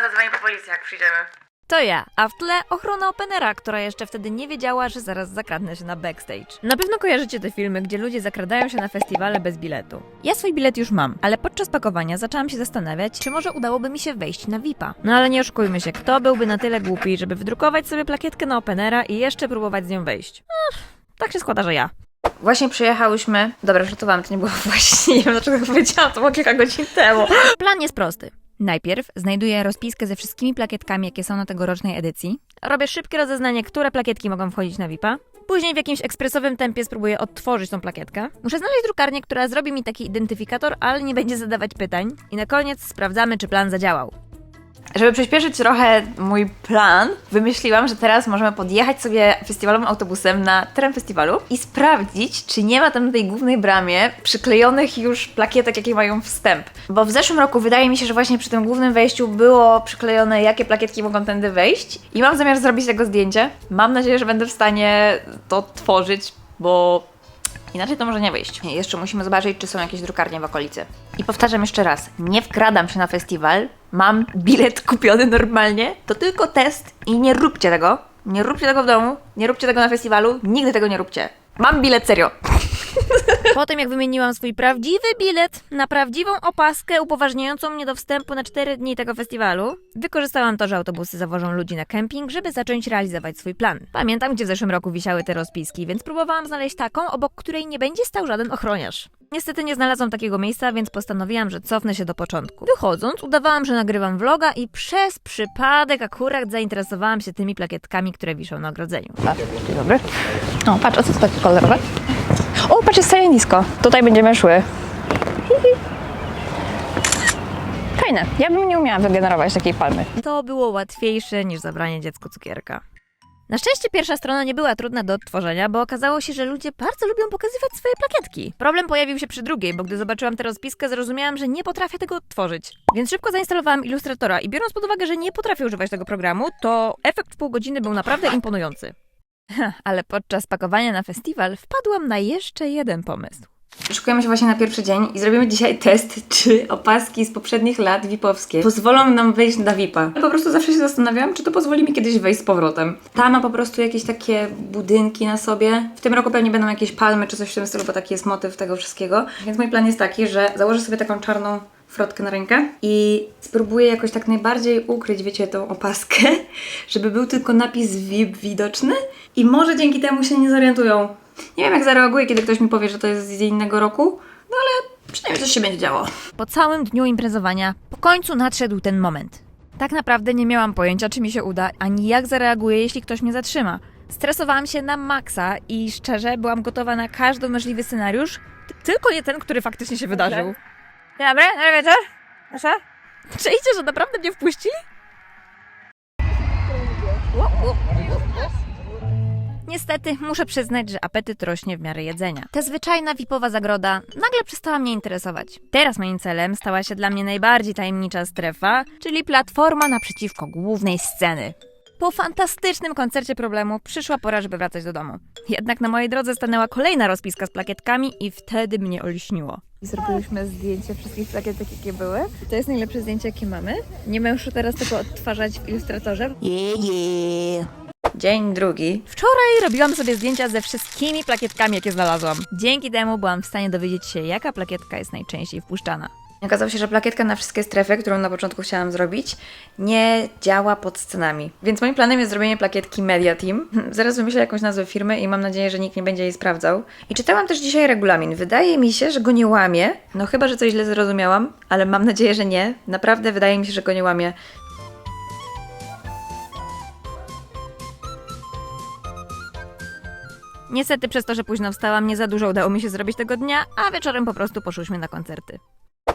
będę dzwonić po policję, jak przyjdziemy. To ja, a w tle ochrona Openera, która jeszcze wtedy nie wiedziała, że zaraz zakradnę się na backstage. Na pewno kojarzycie te filmy, gdzie ludzie zakradają się na festiwale bez biletu. Ja swój bilet już mam, ale podczas pakowania zaczęłam się zastanawiać, czy może udałoby mi się wejść na VIP-a. No ale nie oszukujmy się, kto byłby na tyle głupi, żeby wydrukować sobie plakietkę na Openera i jeszcze próbować z nią wejść? Ach, tak się składa, że ja. Właśnie przyjechałyśmy. Dobra, żartowałam, to nie było właśnie. Nie wiem dlaczego powiedziałam, to było kilka godzin temu. Plan jest prosty. Najpierw znajduję rozpiskę ze wszystkimi plakietkami, jakie są na tegorocznej edycji. Robię szybkie rozeznanie, które plakietki mogą wchodzić na VIP-a. Później w jakimś ekspresowym tempie spróbuję odtworzyć tą plakietkę. Muszę znaleźć drukarnię, która zrobi mi taki identyfikator, ale nie będzie zadawać pytań. I na koniec sprawdzamy, czy plan zadziałał. Żeby przyspieszyć trochę mój plan, wymyśliłam, że teraz możemy podjechać sobie festiwalowym autobusem na teren festiwalu i sprawdzić, czy nie ma tam na tej głównej bramie przyklejonych już plakietek, jakie mają wstęp. Bo w zeszłym roku wydaje mi się, że właśnie przy tym głównym wejściu było przyklejone, jakie plakietki mogą tędy wejść. I mam zamiar zrobić tego zdjęcie. Mam nadzieję, że będę w stanie to tworzyć, bo Inaczej to może nie wyjść. Jeszcze musimy zobaczyć, czy są jakieś drukarnie w okolicy. I powtarzam jeszcze raz, nie wkradam się na festiwal, mam bilet kupiony normalnie, to tylko test i nie róbcie tego. Nie róbcie tego w domu, nie róbcie tego na festiwalu, nigdy tego nie róbcie. Mam bilet serio. Po tym, jak wymieniłam swój prawdziwy bilet na prawdziwą opaskę upoważniającą mnie do wstępu na 4 dni tego festiwalu, wykorzystałam to, że autobusy zawożą ludzi na kemping, żeby zacząć realizować swój plan. Pamiętam, gdzie w zeszłym roku wisiały te rozpiski, więc próbowałam znaleźć taką, obok której nie będzie stał żaden ochroniarz. Niestety nie znalazłam takiego miejsca, więc postanowiłam, że cofnę się do początku. Wychodząc, udawałam, że nagrywam vloga i przez przypadek akurat zainteresowałam się tymi plakietkami, które wiszą na ogrodzeniu. Dzień dobry. O, patrz, a co to takie kolorowe? O, patrz, jest całe nisko. Tutaj będziemy szły. Fajne. Ja bym nie umiała wygenerować takiej palmy. To było łatwiejsze niż zabranie dziecku cukierka. Na szczęście pierwsza strona nie była trudna do odtworzenia, bo okazało się, że ludzie bardzo lubią pokazywać swoje plakietki. Problem pojawił się przy drugiej, bo gdy zobaczyłam tę rozpiskę, zrozumiałam, że nie potrafię tego odtworzyć. Więc szybko zainstalowałam Illustratora i biorąc pod uwagę, że nie potrafię używać tego programu, to efekt w pół godziny był naprawdę imponujący. Ale podczas pakowania na festiwal wpadłam na jeszcze jeden pomysł. Szykujemy się właśnie na pierwszy dzień i zrobimy dzisiaj test, czy opaski z poprzednich lat VIP-owskie pozwolą nam wejść na VIP-a. Po prostu zawsze się zastanawiałam, czy to pozwoli mi kiedyś wejść z powrotem. Ta ma po prostu jakieś takie budynki na sobie. W tym roku pewnie będą jakieś palmy czy coś w tym stylu, bo taki jest motyw tego wszystkiego. Więc mój plan jest taki, że założę sobie taką czarną frotkę na rękę i spróbuję jakoś tak najbardziej ukryć, wiecie, tą opaskę, żeby był tylko napis VIP widoczny i może dzięki temu się nie zorientują. Nie wiem, jak zareaguję, kiedy ktoś mi powie, że to jest z innego roku, no ale przynajmniej coś się będzie działo. Po całym dniu imprezowania, po końcu nadszedł ten moment. Tak naprawdę nie miałam pojęcia, czy mi się uda, ani jak zareaguję, jeśli ktoś mnie zatrzyma. Stresowałam się na maksa i szczerze byłam gotowa na każdy możliwy scenariusz, tylko nie ten, który faktycznie się wydarzył. Dzień dobry, dobry wieczór. Proszę. Czajcie, że naprawdę mnie wpuścili? Niestety, muszę przyznać, że apetyt rośnie w miarę jedzenia. Ta zwyczajna wipowa zagroda nagle przestała mnie interesować. Teraz moim celem stała się dla mnie najbardziej tajemnicza strefa, czyli platforma naprzeciwko głównej sceny. Po fantastycznym koncercie problemu przyszła pora, żeby wracać do domu. Jednak na mojej drodze stanęła kolejna rozpiska z plakietkami i wtedy mnie olśniło. Zrobiłyśmy zdjęcie wszystkich plakietek, jakie były. To jest najlepsze zdjęcie, jakie mamy. Nie muszę teraz tego odtwarzać w ilustratorze. Dzień drugi. Wczoraj robiłam sobie zdjęcia ze wszystkimi plakietkami, jakie znalazłam. Dzięki temu byłam w stanie dowiedzieć się, jaka plakietka jest najczęściej wpuszczana. Okazało się, że plakietka na wszystkie strefy, którą na początku chciałam zrobić, nie działa pod scenami. Więc moim planem jest zrobienie plakietki Media Team. Zaraz wymyślę jakąś nazwę firmy i mam nadzieję, że nikt nie będzie jej sprawdzał. I czytałam też dzisiaj regulamin. Wydaje mi się, że go nie łamie. No chyba, że coś źle zrozumiałam, ale mam nadzieję, że nie. Naprawdę wydaje mi się, że go nie łamie. Niestety przez to, że późno wstałam, nie za dużo udało mi się zrobić tego dnia, a wieczorem po prostu poszłyśmy na koncerty.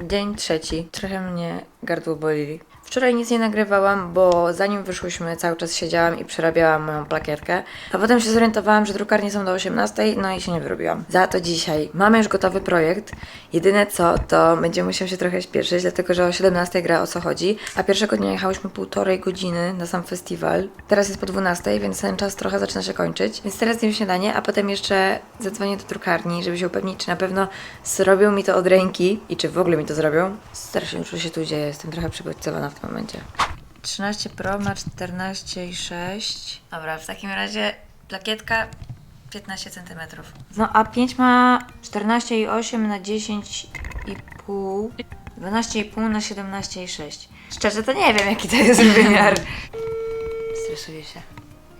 Dzień trzeci. Trochę mnie gardło boli. Wczoraj nic nie nagrywałam, bo zanim wyszłyśmy, cały czas siedziałam i przerabiałam moją plakierkę. A potem się zorientowałam, że drukarnie są do 18, no i się nie wyrobiłam. Za to dzisiaj mamy już gotowy projekt. Jedyne co, to będziemy musiał się trochę śpieszyć, dlatego że o 17 gra o co chodzi. A pierwszego dnia jechałyśmy półtorej godziny na sam festiwal. Teraz jest po 12, więc ten czas trochę zaczyna się kończyć. Więc teraz zjem śniadanie, a potem jeszcze zadzwonię do drukarni, żeby się upewnić, czy na pewno zrobią mi to od ręki i czy w ogóle mi to zrobią. Strasznie dużo się tu dzieje, jestem trochę przebodźcowana w tym momencie. 13 Pro ma 14,6. Dobra, w takim razie plakietka 15 cm. No a 5 ma 14,8 na 10,5. 12,5 na 17,6. Szczerze to nie wiem jaki to jest wymiar. Stresuję się.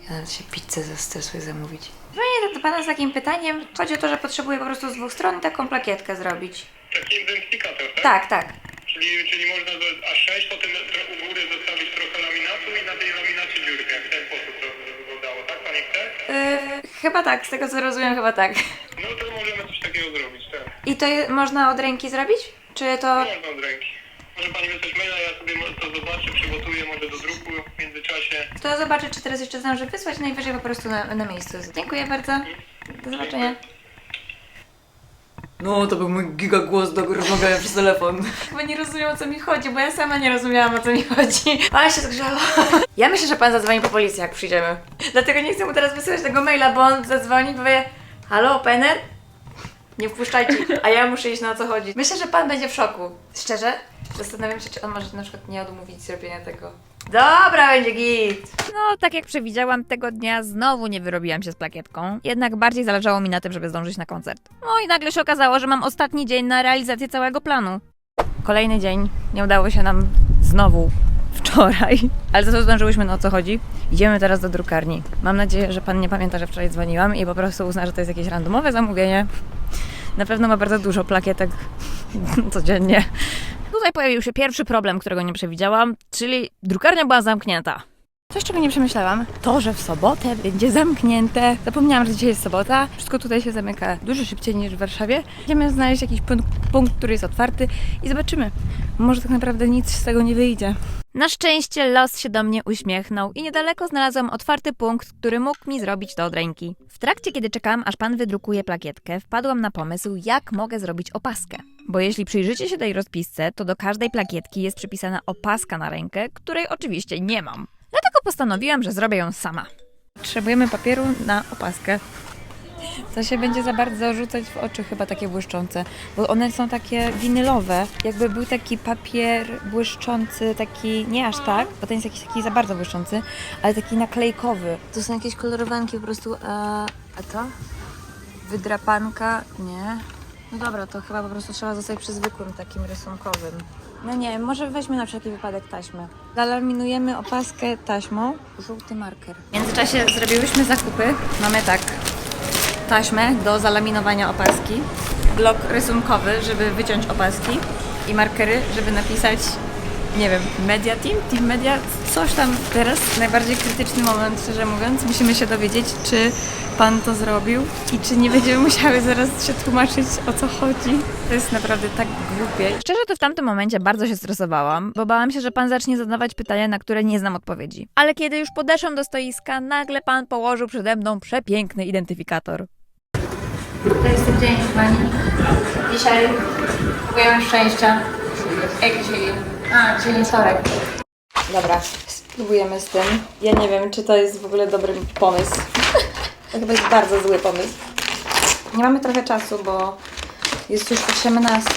Ja nawet się pizzę zestresuję zamówić. Dzwonię do Pana z takim pytaniem. Chodzi o to, że potrzebuję po prostu z dwóch stron taką plakietkę zrobić. Taki identyfikator, tak? Tak, tak. Czyli, czyli można do A6, potem u góry zostawić trochę laminatu i na tej laminacie dziurkę. W ten sposób to wyglądało, tak? Pani chce? Yy, chyba tak, z tego co rozumiem, chyba tak. No to możemy coś takiego zrobić, tak. I to je- można od ręki zrobić? Czy to... Można od ręki. Może pani wysłać maila, ja sobie to zobaczę, przygotuję może do druku w międzyczasie. To zobaczę, czy teraz jeszcze zdążę wysłać, najwyżej po prostu na, na miejscu. Dziękuję bardzo. Do zobaczenia. No, to był mój gigagłos do rozmawiania przez telefon. Chyba nie rozumiem o co mi chodzi, bo ja sama nie rozumiałam o co mi chodzi. Ale się zgrzała. Ja myślę, że pan zadzwoni po policję, jak przyjdziemy. Dlatego nie chcę mu teraz wysyłać tego maila, bo on zadzwoni i powie Halo, Penner? Nie wpuszczajcie. A ja muszę iść na o co chodzi. Myślę, że pan będzie w szoku. Szczerze? Zastanawiam się, czy on może na przykład nie odmówić zrobienia tego. Dobra, będzie git. No, tak jak przewidziałam, tego dnia znowu nie wyrobiłam się z plakietką. Jednak bardziej zależało mi na tym, żeby zdążyć na koncert. No i nagle się okazało, że mam ostatni dzień na realizację całego planu. Kolejny dzień. Nie udało się nam znowu wczoraj. Ale za to zdążyłyśmy na o co chodzi. Idziemy teraz do drukarni. Mam nadzieję, że pan nie pamięta, że wczoraj dzwoniłam i po prostu uzna, że to jest jakieś randomowe zamówienie. Na pewno ma bardzo dużo plakietek codziennie. Tutaj pojawił się pierwszy problem, którego nie przewidziałam, czyli drukarnia była zamknięta. Coś, czego nie przemyślałam, to, że w sobotę będzie zamknięte. Zapomniałam, że dzisiaj jest sobota. Wszystko tutaj się zamyka dużo szybciej niż w Warszawie. Idziemy znaleźć jakiś punkt, punkt, który jest otwarty i zobaczymy. Może tak naprawdę nic z tego nie wyjdzie. Na szczęście los się do mnie uśmiechnął i niedaleko znalazłam otwarty punkt, który mógł mi zrobić to od ręki. W trakcie, kiedy czekałam, aż pan wydrukuje plakietkę, wpadłam na pomysł, jak mogę zrobić opaskę. Bo jeśli przyjrzycie się tej rozpisce, to do każdej plakietki jest przypisana opaska na rękę, której oczywiście nie mam. Dlatego postanowiłam, że zrobię ją sama. Potrzebujemy papieru na opaskę. To się będzie za bardzo rzucać w oczy, chyba takie błyszczące, bo one są takie winylowe. Jakby był taki papier błyszczący, taki nie aż tak, bo ten jest jakiś taki za bardzo błyszczący, ale taki naklejkowy. To są jakieś kolorowanki po prostu, a, a to? Wydrapanka? Nie. No dobra, to chyba po prostu trzeba zostać przy zwykłym takim rysunkowym. No nie, może weźmy na wszelki wypadek taśmę. Zalaminujemy opaskę taśmą. Żółty marker. W międzyczasie zrobiłyśmy zakupy. Mamy tak taśmę do zalaminowania opaski, blok rysunkowy, żeby wyciąć opaski i markery, żeby napisać, nie wiem, Media Team, Team Media, coś tam teraz. Najbardziej krytyczny moment, szczerze mówiąc. Musimy się dowiedzieć, czy Pan to zrobił i czy nie będziemy musiały zaraz się tłumaczyć, o co chodzi. To jest naprawdę tak głupie. Szczerze to w tamtym momencie bardzo się stresowałam, bo bałam się, że pan zacznie zadawać pytania, na które nie znam odpowiedzi. Ale kiedy już podeszłam do stoiska, nagle pan położył przede mną przepiękny identyfikator. To jest ten dzień, Pani. Dzisiaj próbujemy szczęścia. Jak dzisiaj? A, dzisiaj wtorek. Dobra, spróbujemy z tym. Ja nie wiem, czy to jest w ogóle dobry pomysł. to chyba jest bardzo zły pomysł. Nie mamy trochę czasu, bo jest już 18,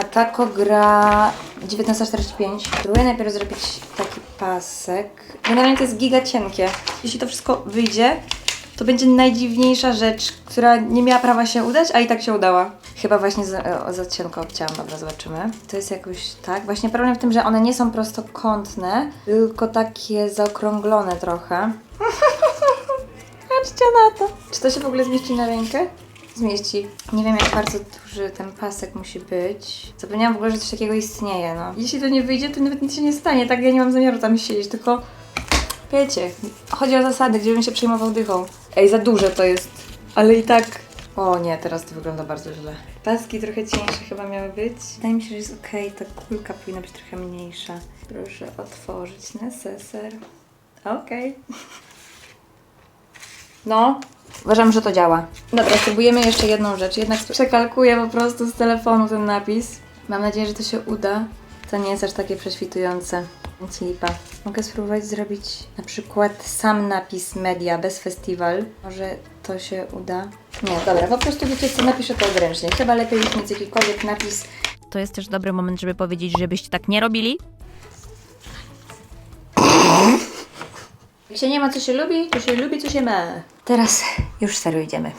a tako gra 19.45. Próbuję najpierw zrobić taki pasek. Generalnie to jest giga cienkie. Jeśli to wszystko wyjdzie, to będzie najdziwniejsza rzecz, która nie miała prawa się udać, a i tak się udała. Chyba właśnie za, o, za cienko obcięłam, dobra, zobaczymy. To jest jakoś tak. Właśnie problem w tym, że one nie są prostokątne, tylko takie zaokrąglone trochę. Patrzcie na to. Czy to się w ogóle zmieści na rękę? Zmieści. Nie wiem, jak bardzo duży ten pasek musi być. Zapomniałam w ogóle, że coś takiego istnieje, no. Jeśli to nie wyjdzie, to nawet nic się nie stanie. Tak, ja nie mam zamiaru tam siedzieć, tylko Wiecie, chodzi o zasady, gdzie bym się przejmował dychą. Ej, za duże to jest. Ale i tak. O nie, teraz to wygląda bardzo źle. Paski trochę cieńsze chyba miały być. Wydaje mi się, że jest okej. Ta kulka powinna być trochę mniejsza. Proszę otworzyć neseser. Okej. No, uważam, że to działa. Dobra, spróbujemy jeszcze jedną rzecz. Jednak przekalkuję po prostu z telefonu ten napis. Mam nadzieję, że to się uda. To nie jest aż takie prześwitujące. Więc lipa. Mogę spróbować zrobić na przykład sam napis media bez festiwal. Może to się uda. Nie, dobra, po prostu wiecie co, napiszę to odręcznie. Chyba lepiej niż mieć jakikolwiek napis. To jest też dobry moment, żeby powiedzieć, żebyście tak nie robili. Jak się nie ma, co się lubi, to się lubi, co się ma. Teraz już serio idziemy.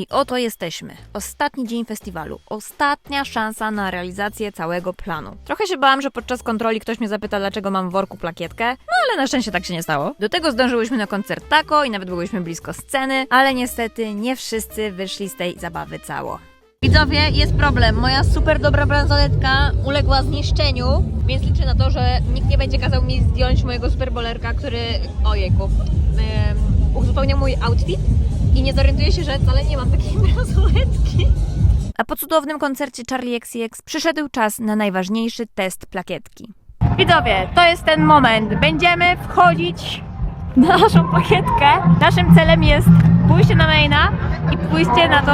I oto jesteśmy. Ostatni dzień festiwalu. Ostatnia szansa na realizację całego planu. Trochę się bałam, że podczas kontroli ktoś mnie zapyta, dlaczego mam w worku plakietkę, no ale na szczęście tak się nie stało. Do tego zdążyłyśmy na koncert Taco i nawet byłyśmy blisko sceny, ale niestety nie wszyscy wyszli z tej zabawy cało. Widzowie, jest problem. Moja super dobra bransoletka uległa zniszczeniu, więc liczę na to, że nikt nie będzie kazał mi zdjąć mojego superbolerka, który, ojejku, um, uzupełnia mój outfit i nie zorientuję się, że wcale nie mam takiej bransoletki. A po cudownym koncercie Charlie XCX przyszedł czas na najważniejszy test plakietki. Widzowie, to jest ten moment. Będziemy wchodzić na naszą plakietkę. Naszym celem jest pójście na maina i pójście na tą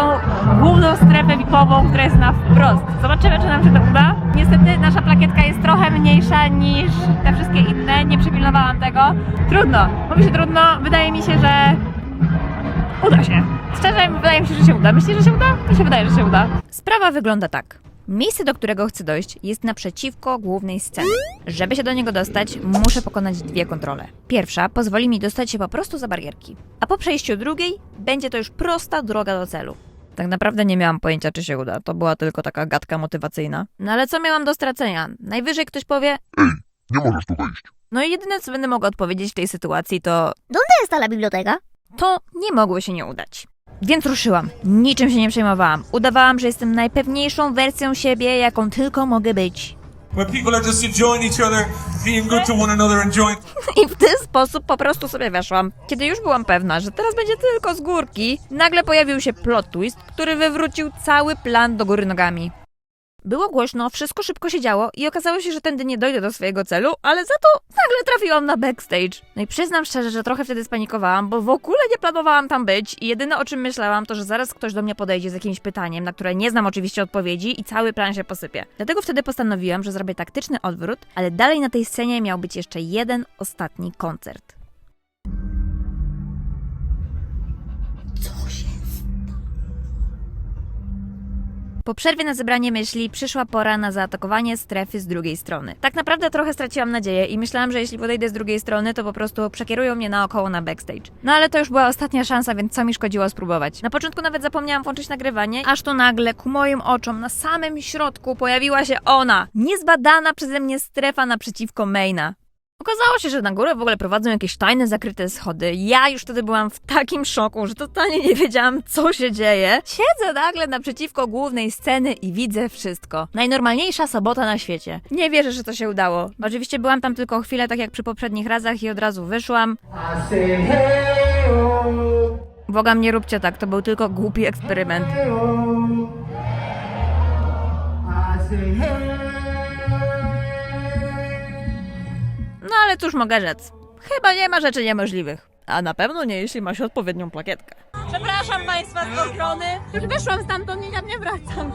główną strefę VIP-ową, która jest na wprost. Zobaczymy, czy nam się to uda. Niestety nasza plakietka jest trochę mniejsza niż te wszystkie inne. Nie przypilnowałam tego. Trudno. Mówi się trudno. Wydaje mi się, że uda się. Szczerze, wydaje mi się, że się uda. Myślisz, że się uda? Mi się wydaje, że się uda. Sprawa wygląda tak. Miejsce, do którego chcę dojść, jest naprzeciwko głównej sceny. Żeby się do niego dostać, muszę pokonać dwie kontrole. Pierwsza pozwoli mi dostać się po prostu za barierki, a po przejściu drugiej będzie to już prosta droga do celu. Tak naprawdę nie miałam pojęcia, czy się uda. To była tylko taka gadka motywacyjna. No ale co miałam do stracenia? Najwyżej ktoś powie, Nie możesz tu wejść. no i jedyne, co będę mogła odpowiedzieć w tej sytuacji, to jest ta la biblioteca? To nie mogło się nie udać. Więc ruszyłam. Niczym się nie przejmowałam. Udawałam, że jestem najpewniejszą wersją siebie, jaką tylko mogę być. I w ten sposób po prostu sobie weszłam. Kiedy już byłam pewna, że teraz będzie tylko z górki, nagle pojawił się plot twist, który wywrócił cały plan do góry nogami. Było głośno, wszystko szybko się działo i okazało się, że tędy nie dojdę do swojego celu, ale za to nagle trafiłam na backstage. No i przyznam szczerze, że trochę wtedy spanikowałam, bo w ogóle nie planowałam tam być i jedyne o czym myślałam to, że zaraz ktoś do mnie podejdzie z jakimś pytaniem, na które nie znam oczywiście odpowiedzi i cały plan się posypie. Dlatego wtedy postanowiłam, że zrobię taktyczny odwrót, ale dalej na tej scenie miał być jeszcze jeden ostatni koncert. Po przerwie na zebranie myśli przyszła pora na zaatakowanie strefy z drugiej strony. Tak naprawdę trochę straciłam nadzieję i myślałam, że jeśli podejdę z drugiej strony, to po prostu przekierują mnie naokoło na backstage. No ale to już była ostatnia szansa, więc co mi szkodziło spróbować. Na początku nawet zapomniałam włączyć nagrywanie, aż tu nagle ku moim oczom na samym środku pojawiła się ona, niezbadana przeze mnie strefa naprzeciwko maina. Okazało się, że na górę w ogóle prowadzą jakieś tajne, zakryte schody. Ja już wtedy byłam w takim szoku, że totalnie nie wiedziałam, co się dzieje. Siedzę nagle naprzeciwko głównej sceny i widzę wszystko. Najnormalniejsza sobota na świecie. Nie wierzę, że to się udało. Oczywiście byłam tam tylko chwilę, tak jak przy poprzednich razach i od razu wyszłam. Błagam, nie róbcie tak, to był tylko głupi eksperyment. No ale cóż mogę rzec? Chyba nie ma rzeczy niemożliwych. A na pewno nie, jeśli ma się odpowiednią plakietkę. Przepraszam Państwa z ochrony. Już wyszłam stamtąd i ja nie wracam.